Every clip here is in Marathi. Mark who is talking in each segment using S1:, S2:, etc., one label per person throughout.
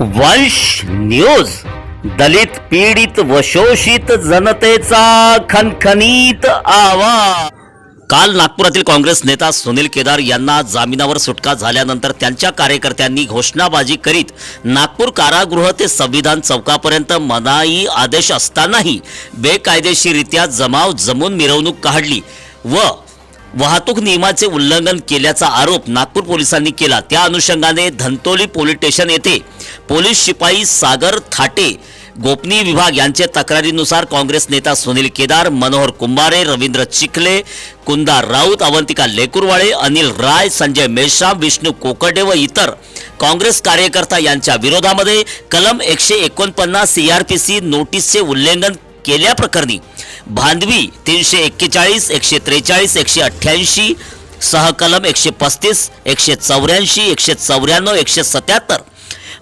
S1: वंश न्यूज. दलित पीडित व शोषित जनतेचा खनखनीत आवाज. काल नागपुरातील काँग्रेस नेता सुनील केदार यांना जामिनावर सुटका झाल्यानंतर त्यांच्या कार्यकर्त्यांनी घोषणाबाजी करीत नागपूर कारागृह ते संविधान चौकापर्यंत मनाई आदेश असतानाही बेकायदेशीरित्या जमाव जमून मिरवणूक काढली व वाहतूक नियमाचे उल्लंघन केल्याचा आरोप नागपूर पोलिसांनी केला. त्या अनुषंगाने धंतोली पोलीस स्टेशन येथे पोलीस शिपाई सागर थाटे गोपनीय विभाग यांच्या तक्रारीनुसार काँग्रेस नेता सुनील केदार मनोहर कुंभारे रवींद्र चिखले कुंदा राऊत अवंतिका लेकुरवाळे अनिल राय संजय मेश्राम विष्णू कोकडे व इतर काँग्रेस कार्यकर्ता यांच्या विरोधामध्ये कलम एकशे एकोणपन्नास सीआरपीसी नोटीसचे उल्लंघन केल्याप्रकरणी भांदवी तीनशे एक्केचाळीस एकशे त्रेचाळीस एकशे अठ्ठ्याऐंशी सहकलम एकशे पस्तीस एकशे चौऱ्याऐंशी एकशे चौऱ्याण्णव एकशे सत्याहत्तर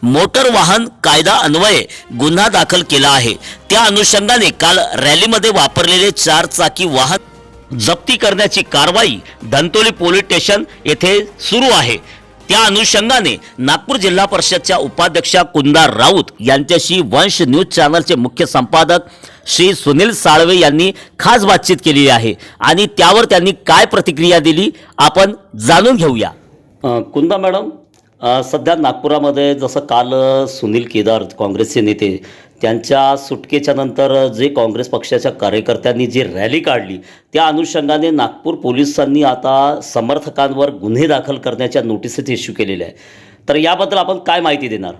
S1: मोटर वाहन कायदा अन्वये गुन्हा दाखल केला आहे. त्या अनुषंगाने काल रॅलीमध्ये वापरलेले चार चाकी वाहन जप्ती करण्याची कारवाई धंतोली पोलीस स्टेशन येथे सुरू आहे. त्या अनुषंगाने नागपूर जिल्हा परिषदच्या उपाध्यक्षा कुंदा राऊत यांच्याशी वंश न्यूज चॅनलचे मुख्य संपादक श्री सुनील साळवे यांनी खास बातचीत केली आहे आणि त्यावर त्यांनी काय प्रतिक्रिया दिली आपण जाणून घेऊया. कुंदा मॅडम सध्या नागपुरामध्ये जसं काल सुनील केदार काँग्रेसचे नेते त्यांच्या सुटकेच्या नंतर जे काँग्रेस पक्षाच्या कार्यकर्त्यांनी जी रॅली काढली त्या अनुषंगाने नागपूर पोलिसांनी आता समर्थकांवर गुन्हे दाखल करण्याच्या नोटिसेस इश्यू केलेल्या आहे तर याबद्दल आपण काय माहिती देणार?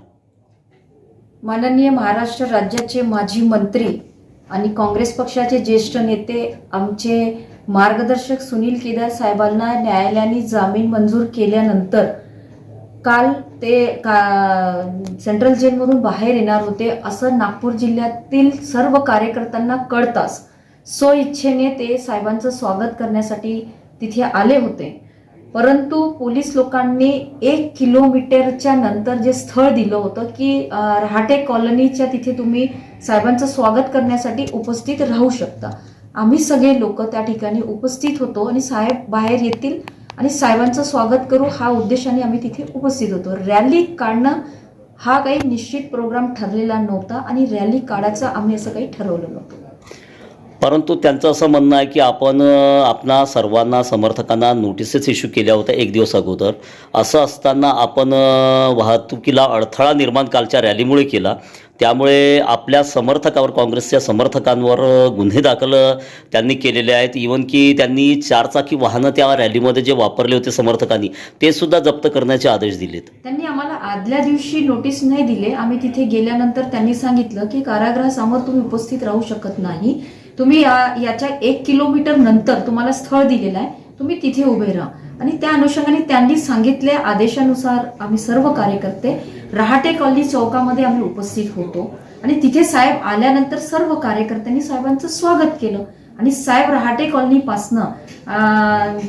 S2: माननीय महाराष्ट्र राज्याचे माजी मंत्री आणि काँग्रेस पक्षाचे ज्येष्ठ नेते आमचे मार्गदर्शक सुनील केदार साहेबांना न्यायालयाने जामीन मंजूर केल्यानंतर काल ते का सेंट्रल जेलमधून बाहेर येणार होते असं नागपूर जिल्ह्यातील सर्व कार्यकर्त्यांना कळताच सो इच्छेने ते साहेबांचं स्वागत करण्यासाठी तिथे आले होते. परंतु पोलीस लोकांनी एक किलोमीटरच्या नंतर जे स्थळ दिलं होतं की रहाटे कॉलनीच्या तिथे तुम्ही साहेबांचं स्वागत करण्यासाठी उपस्थित राहू शकता. आम्ही सगळे लोक त्या ठिकाणी उपस्थित होतो आणि साहेब बाहेर येतील आणि साहेबांचं स्वागत करू हा उद्देशाने आम्ही तिथे उपस्थित होतो. रॅली काढणं हा काही निश्चित प्रोग्राम ठरलेला नव्हता आणि रॅली काढायचं आम्ही असं काही ठरवलं नव्हतं.
S1: परंतु त्यांचं असं म्हणणं आहे की आपण आपणा सर्वांना समर्थकांना नोटिसेस इश्यू केल्या होत्या एक दिवस अगोदर. असं असताना आपण वाहतुकीला अडथळा निर्माण कालच्या रॅलीमुळे केला. त्यामुळे आपल्या समर्थकावर काँग्रेसच्या समर्थकांवर गुन्हे दाखल त्यांनी केलेले आहेत. इवन की त्यांनी चारचाकी वाहनं त्या रॅलीमध्ये जे वापरले होते समर्थकांनी ते सुद्धा जप्त करण्याचे आदेश दिलेत.
S2: त्यांनी आम्हाला आदल्या दिवशी नोटीस नाही दिले. आम्ही तिथे गेल्यानंतर त्यांनी सांगितलं की कारागृहासमोर तुम्ही उपस्थित राहू शकत नाही. तुम्ही या- याच्या एक किलोमीटर नंतर तुम्हाला स्थळ दिलेलं आहे. तुम्ही तिथे उभे राहा. आणि त्या अनुषंगाने त्यांनी सांगितल्या आदेशानुसार आम्ही सर्व कार्यकर्ते रहाटे कॉलनी चौकामध्ये आम्ही उपस्थित होतो. आणि तिथे साहेब आल्यानंतर सर्व कार्यकर्त्यांनी साहेबांचं स्वागत केलं. आणि साहेब रहाटे कॉलनीपासनं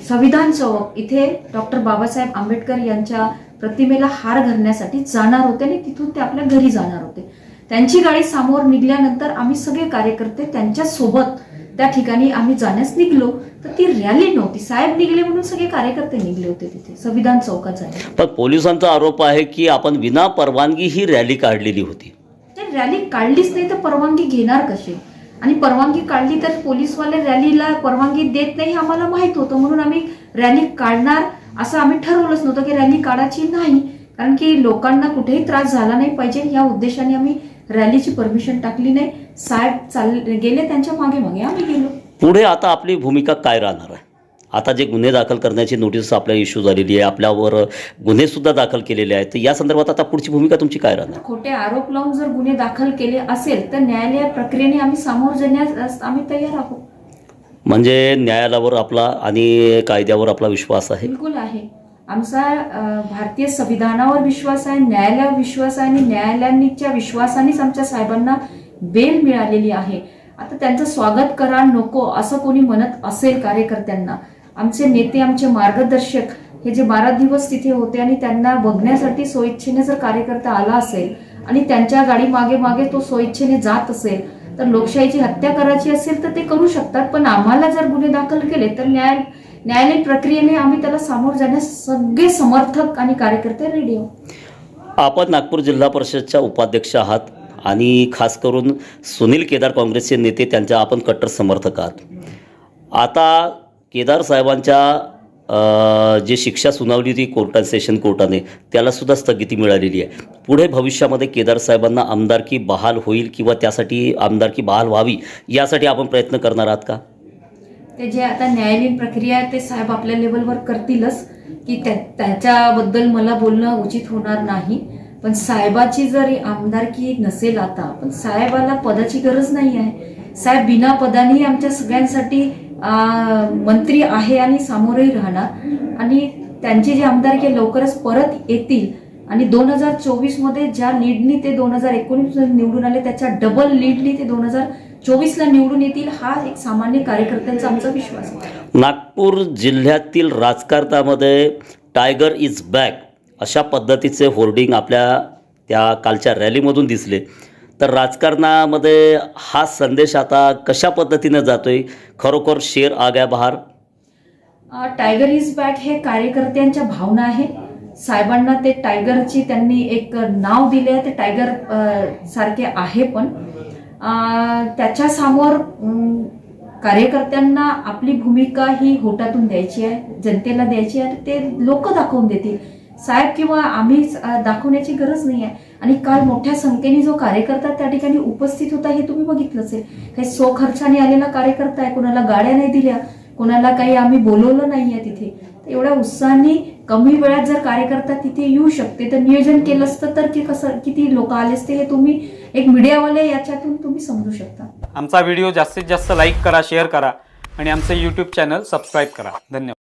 S2: संविधान चौक इथे डॉक्टर बाबासाहेब आंबेडकर यांच्या प्रतिमेला हार घालण्यासाठी जाणार होते आणि तिथून ते आपल्या घरी जाणार होते. त्यांची गाडी समोर निघल्यानंतर आम्ही सगळे कार्यकर्ते त्यांच्यासोबत त्या ठिकाणी आम्ही जाण्यास निघलो. तर ती रॅली नव्हती. साहेब निघले म्हणून सगळे कार्यकर्ते निघले होते तिथे. संविधान चौकात जायला
S1: पण पोलिसांचा आरोप आहे की आपण विना परवानगी ही रॅली काढलेली होती.
S2: रॅली काढलीच नाही तर परवानगी घेणार कशी आणि परवानगी काढली तर पोलीसवाले रॅलीला परवानगी देत नाही आम्हाला माहीत होतं. म्हणून आम्ही रॅली काढणार असं आम्ही ठरवलंच नव्हतं की रॅली काढायची नाही. कारण की लोकांना कुठेही त्रास झाला नाही पाहिजे. या उद्देशाने आम्ही रॅलीची परमिशन टाकली नाही. साहेब चाल गेले त्यांच्या मागे मागे आम्ही गेलो.
S1: पुढे आता आपली भूमिका काय राहणार आहे? आता जे गुन्हे दाखल करण्याची नोटीस आपल्या इश्यू झालेली आहे आपल्यावर गुन्हे सुद्धा दाखल केलेले आहेत तर या संदर्भात आता पुढची भूमिका तुमची काय राहणार?
S2: खोटे आरोप लावून जर गुन्हे दाखल केले असेल तर न्यायालय प्रक्रियेने आम्ही सामोर जाण्यास आम्ही तयार आहोत.
S1: म्हणजे न्यायालयावर आपला आणि कायद्यावर आपला विश्वास आहे?
S2: बिलकुल आहे. आमचा भारतीय संविधानावर विश्वास आहे न्यायालयावर विश्वास आहे आणि न्यायालयांच्या विश्वासानेच आमच्या साहेबांना बेल मिळालेली आहे. आता त्यांचं स्वागत करा नको असं कोणी म्हणत असेल कार्यकर्त्यांना. आमचे नेते आमचे मार्गदर्शक हे जे बारा दिवस तिथे होते आणि त्यांना बघण्यासाठी स्वइच्छेने जर कार्यकर्ता आला असेल आणि त्यांच्या गाडी मागे मागे तो स्वइच्छेने जात असेल तर लोकशाहीची हत्या करायची असेल तर ते करू शकतात. पण आम्हाला जर गुन्हे दाखल केले तर न्याय न्यायालयीन प्रक्रियेने आम्ही त्याला सामोर जाण्यास सगळे समर्थक आणि कार्यकर्ते रेडी आहोत.
S1: आपण नागपूर जिल्हा परिषदच्या उपाध्यक्ष आहात आणि खास करून सुनील केदार काँग्रेसचे नेते त्यांच्या आपण कट्टर समर्थक आहात. आता केदार साहेबांच्या जे शिक्षा सुनावली होती कोर्टात सेशन कोर्टाने त्यालासुद्धा स्थगिती मिळालेली आहे. पुढे भविष्यामध्ये केदार साहेबांना आमदारकी बहाल होईल किंवा त्यासाठी आमदारकी बहाल व्हावी यासाठी आपण प्रयत्न करणार आहात का?
S2: ते जे आता न्यायालयीन प्रक्रिया आहे ते साहेब आपल्या लेवलवर करतीलच की त्या त्याच्याबद्दल मला बोलणं उचित होणार नाही. पण साहेबाची जर आमदारकी नसेल आता पण साहेबाला पदाची गरज नाही आहे. साहेब बिना पदानेही आमच्या सगळ्यांसाठी मंत्री आहे आणि सामोरही राहणार. आणि त्यांची जी आमदारकी आहे लवकरच परत येतील. आणि दोन हजार चोवीसमध्ये ज्या लीडनी ते दोन हजार एकोणीस निवडून आले त्याच्या डबल लीडनी ते दोन हजार चोवीसला निवडून येतील हा एक सामान्य कार्यकर्त्यांचा आमचा विश्वास. आहे
S1: नागपूर जिल्ह्यातील राजकारणामध्ये टायगर इज बॅक अशा पद्धतीचे होर्डिंग आपल्या त्या कालच्या रॅलीमधून दिसले. तर राजकारणामध्ये हा संदेश आता कशा पद्धतीनं जातोय? खरोखर शेर आग्या बहार
S2: टायगर इज बॅक हे कार्यकर्त्यांच्या भावना आहे. साहेबांना ते टायगरची त्यांनी एक नाव दिले आहे ते टायगर सारखे आहे पण. त्याच्यासमोर कार्यकर्त्यांना आपली भूमिका ही होटातून द्यायची आहे जनतेला द्यायची आहे ते लोक दाखवून देतील. साहेब किंवा आम्ही दाखवण्याची गरज नाही आहे. आणि काल मोठ्या संख्येने जो कार्यकर्ता त्या ठिकाणी उपस्थित होता हे तुम्ही बघितलं असेल काही सो खर्चाने आलेला कार्यकर्ता आहे कोणाला गाड्या नाही दिल्या कोणाला काही आम्ही बोलवलं नाही आहे तिथे. तर एवढ्या उत्साहाने कमी वेळात जर कार्यकर्ता तिथे येऊ शकते तर नियोजन केलं असतं तर की कसं किती लोक आले असते हे तुम्ही एक मीडियावाले याच्यातून तुम्ही समजू शकता.
S3: आमचा व्हिडिओ जास्तीत जास्त लाईक करा शेअर करा आणि आमचं यूट्यूब चॅनल सबस्क्राईब करा. धन्यवाद.